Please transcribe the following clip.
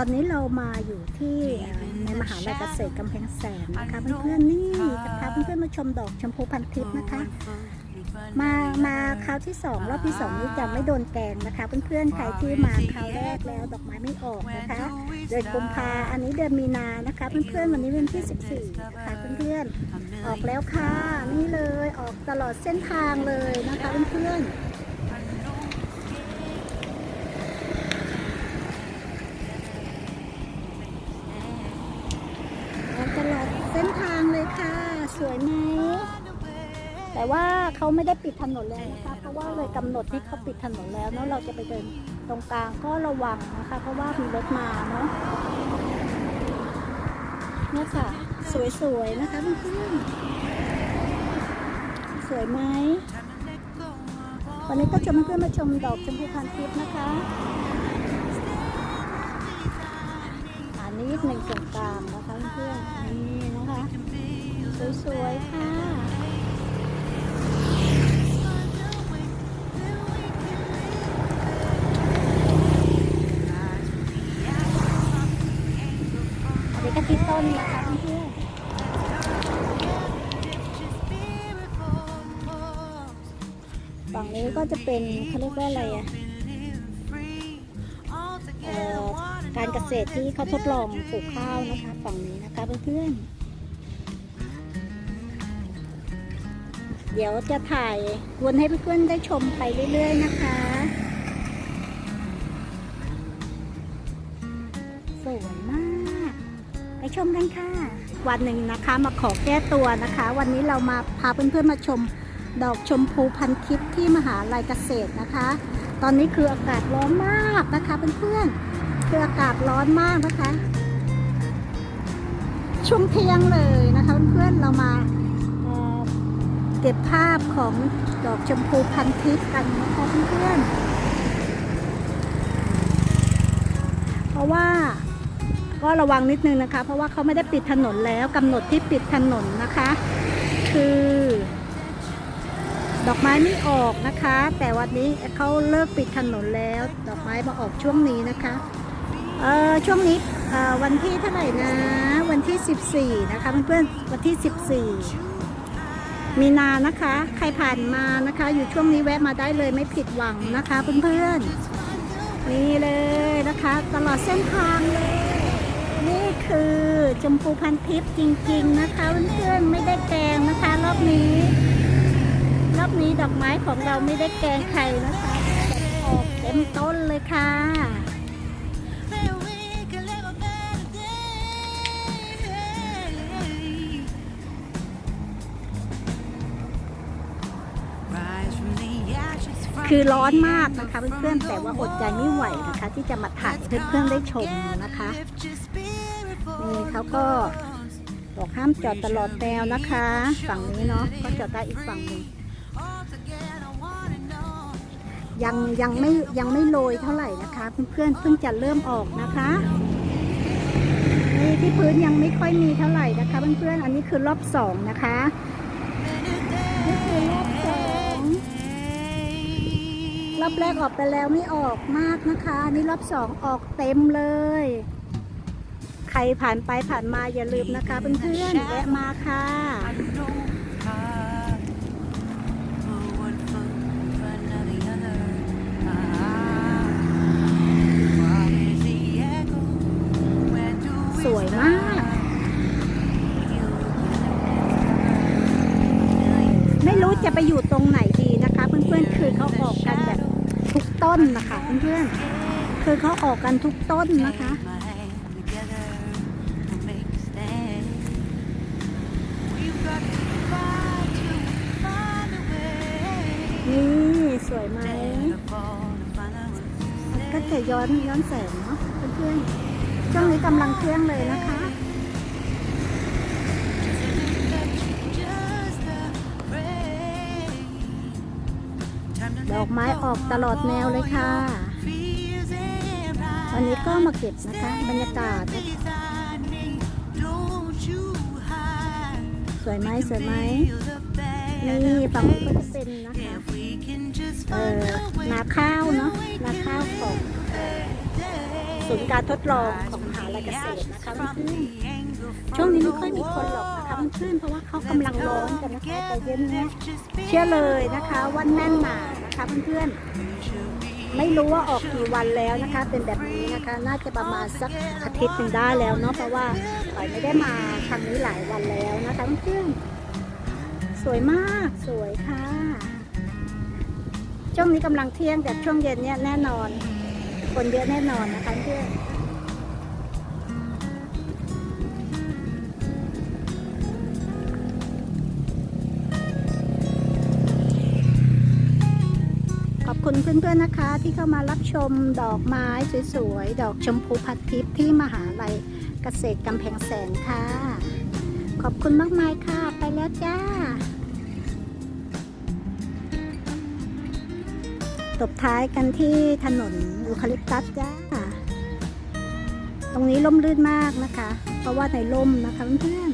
อนนี้เรามาอยู่ที่เอ่อในมหาลัยเกษตรกำแพงแสนนะคะเพื่อนๆนี่จะพาเพื่อนๆมาชมดอกชมพูพันทิพย์นะคะ มามาคราวที่สองรอบที่สองนี้จะไม่โดนแกงนะคะ เพื่อนๆใครที่มาคราวแรกแล้วดอกไม้ไม่ออกนะคะเดือนกุมภาอันนี้เดือนมีนานะคะ เพื่อนๆวันนี้วันที่ 14นะคะเพื่อนๆออกแล้วค่ะนี่เลยออกตลอดเส้นทางเลยนะคะเพื่อนๆ ออกตลอดเส้นทางเลยค่ะ สวยไหม แต่ว่าเขาไม่ได้ปิดถนนแล้วนะคะ เพราะว่าเลยกำหนดที่เขาปิดถนนแล้วเนาะเราจะไปเดินตรงกลางก็ระวังนะคะ เพราะว่ามีรถมาเนาะเนี่ยค่ะ สวยๆนะคะเพื่อนๆสวยไหมวันนี้ก็ชมเพื่อนๆมาชมดอกชมพูพันทิพย์นะคะอันนี้หนึ่งสงกรามนะคะเพื่อนๆนี่นะคะ สวยๆค่ะ อันนี้ก็ที่ต้นนะคะเพื่อนฝั่งนี้ก็จะเป็นเขาเรียกว่าอะไรอะเอ่อการเกษตรที่เขาทดลองปลูกข้าวนะคะ ฝั่งนี้นะคะเพื่อนๆ เดี๋ยวจะถ่ายวนให้เพื่อนๆได้ชมไปเรื่อยๆนะคะ สวยมาก ไปชมกันค่ะ วันหนึ่งนะคะมาขอแก้ตัวนะคะ วันนี้เรามาพาเพื่อนๆมาชมดอกชมพูพันทิพย์ที่มหาลัยเกษตรนะคะ ตอนนี้คืออากาศร้อนมากนะคะเพื่อนๆคืออากาศร้อนมากนะคะ ช่วงเที่ยงเลยนะคะเพื่อนๆเรามา เก็บภาพของดอกชมพูพันทิพย์กันนะคะเพื่อนๆเพราะว่าก็ระวังนิดนึงนะคะ เพราะว่าเขาไม่ได้ปิดถนนแล้วกำหนดที่ปิดถนนนะคะ คือ ดอกไม้ไม่ออกนะคะ แต่วันนี้เขาเลิกปิดถนนแล้ว ดอกไม้มาออกช่วงนี้นะคะเออช่วงนี้วันที่เท่าไหร่นะ วันที่ 14 นะคะเพื่อนๆวันที่ 14 มีนานะคะ ใครผ่านมานะคะ อยู่ช่วงนี้แวะมาได้เลยไม่ผิดหวังนะคะเพื่อนๆนี่เลยนะคะ ตลอดเส้นทางเลย นี่คือชมพูพันทิพย์จริง ๆ นะคะเพื่อนๆไม่ได้แกงนะคะ รอบนี้ รอบนี้ดอกไม้ของเราไม่ได้แกงใครนะคะออกเต็มต้นเลยค่ะ คือร้อนมากนะคะเพื่อนๆแต่ว่าอดใจไม่ไหวนะคะ ที่จะมาถ่ายให้เพื่อนๆได้ชมนะคะนี่เขาก็บอกห้ามจอดตลอดแนวนะคะ ฝั่งนี้เนาะก็จอดได้อีกฝั่งนึงยังยังไม่ยังไม่โรยเท่าไหร่นะคะเพื่อนๆเพิ่งจะเริ่มออกนะคะนี่ที่พื้นยังไม่ค่อยมีเท่าไหร่นะคะเพื่อนๆอันนี้คือรอบสองนะคะ รอบแรกออกไปแล้วไม่ออกมากนะคะอันนี่รอบสองออกเต็มเลย ใครผ่านไปผ่านมาอย่าลืมนะคะเพื่อนๆแวะมาค่ะสวยมาก ไม่รู้จะไปอยู่ตรงไหนดีนะคะ เพื่อนๆคือเขาออกกันแบบ ทุกต้นนะคะเพื่อนๆคือเขาออกกันทุกต้นนะคะ นี่สวยไหมก็จะย้อนย้อนแสงเนาะเพื่อนๆช่วงนี้กำลังเครื่องเลยนะคะ ดอกไม้ออกตลอดแนวเลยค่ะ วันนี้ก็มาเก็บนะคะ บรรยากาศ สวยไหมสวยไหมนี่ฝั่งนี้ก็จะเป็นนะคะเออนาข้าวเนาะนาข้าวของศูนย์การทดลองของมหาลัยเกษตรนะคะเพื่อนช่วงนี้ไม่ค่อยมีคนหรอกนะคะเพื่อนเพราะว่าเขากำลังร้อนกันนะคะแต่เย็นเนี้ยเชื่อเลยนะคะว่าแน่นหนา นะคะเพื่อนๆ ไม่รู้ว่าออกกี่วันแล้วนะคะ เป็นแบบนี้นะคะ น่าจะประมาณสักอาทิตย์หนึ่งได้แล้วเนาะ เพราะว่าปอยไม่ได้มาทางนี้หลายวันแล้วนะคะเพื่อนๆ สวยมาก สวยค่ะ ช่วงนี้กำลังเที่ยงแต่ช่วงเย็นเนี่ยแน่นอน คนเยอะแน่นอนนะคะเพื่อน คุณเพื่อนๆนะคะที่เข้ามารับชมดอกไม้สวยๆ ดอกชมพูพัดทิพย์ที่มหาลัยเกษตรกำแพงแสนค่ะ ขอบคุณมากมายค่ะ ไปแล้วจ้า ตบท้ายกันที่ถนนยูคาลิปตัสจ้า ตรงนี้ร่มรื่นมากนะคะ เพราะว่าในร่มนะคะเพื่อน